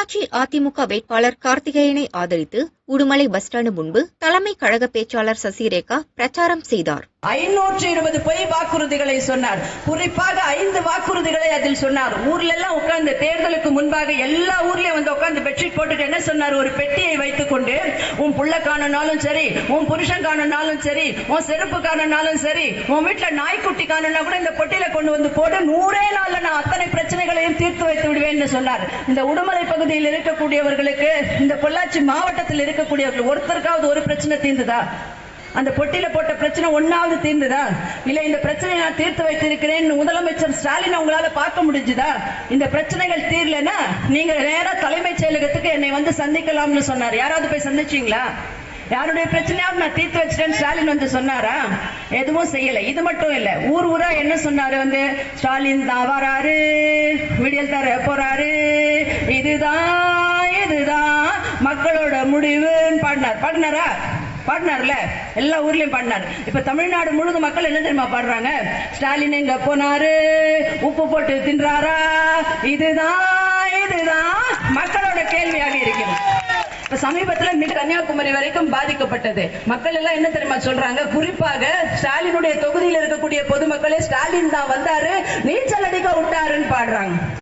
பொள்ளாச்சி அதிமுக வேட்பாளர் கார்த்திகேயனை ஆதரித்து Udumalai bus stand முன்பு தலைமை கழக பேச்சாளர் சசிரேகா பிரச்சாரம் செய்தார். ஐநூற்று இருபது பொய் வாக்குறுதிகளை சொன்னார். குறிப்பாக ஐந்து வாக்குறுதிகளை அதில் சொன்னார். ஊர்ல எல்லாம் உட்கார்ந்து தேர்தலுக்கு முன்பாக எல்லா ஊர்லயும் வந்து உட்கார்ந்து பெட்ஷீட் போட்டுட்டு என்ன சொன்னார்? ஒரு பெட்டியை வைத்துக் கொண்டு உன் புள்ள காணனாலும் சரி உன் புருஷன் காணனாலும் சரி உன் செருப்பு காணனாலும் சரி உன் வீட்டுல நாய்க்குட்டி காணனா கூட இந்த பொட்டியில கொண்டு வந்து போட்டு நூறே நாள்ல நான் அத்தனை பிரச்சனைகளையும் தீர்த்து வைத்து விடுவேன் சொன்னார். இந்த உடுமலை பகுதியில் இருக்கக்கூடியவர்களுக்கு இந்த பொள்ளாச்சி மாவட்டத்தில் இருக்கக்கூடியவர்கள் ஒருத்தருக்காவது ஒரு பிரச்சனை தீர்ந்துதா? அந்த பொட்டியில போட்ட பிரச்சனை ஒன்னாவது தீர்ந்துதா? இல்ல இந்த பிரச்சனையை நான் தீர்த்து வைத்திருக்கிறேன் முதலமைச்சர் ஸ்டாலின் உங்களால பார்க்க முடிஞ்சுதா? இந்த பிரச்சனைகள் தீரலனா நீங்க நேரா தலைமைச் செயலகத்துக்கு என்னை வந்து சந்திக்கலாம்னு சொன்னார். யாராவது போய் சந்திச்சீங்களா? யாருடைய பிரச்சனையாவது நான் தீர்த்து வச்சிட்டேன் ஸ்டாலின் வந்து சொன்னாரா? எதுவும் செய்யல. இது மட்டும் இல்ல ஊர் ஊரா என்ன சொன்னாரு வந்து? ஸ்டாலின் தான் வராரு விடியல் தர போறாரு. இதுதான் இதுதான் மக்களோட முடிவுன்னு பாடினார். பாடினாரா? பாடினார்ல. எல்லா ஊர்லயும் பாடினார். இப்ப தமிழ்நாடு முழுது மக்கள் என்ன தெரியுமா பாடுறாங்க? ஸ்டாலின் எங்க போனாரு? உப்பு போட்டு தின்றாரா? இதுதான் இதுதான் மக்களோட கேள்வியாக இருக்கிறது. சமீபத்துல மிக கன்னியாகுமரி வரைக்கும் பாதிக்கப்பட்டது. மக்கள் எல்லாம் என்ன தெரியுமா சொல்றாங்க? குறிப்பாக ஸ்டாலினுடைய தொகுதியில் இருக்கக்கூடிய பொதுமக்களே ஸ்டாலின் தான் வந்தாரு நீச்சல் அடிக்க விட்டாருன்னு பாடுறாங்க.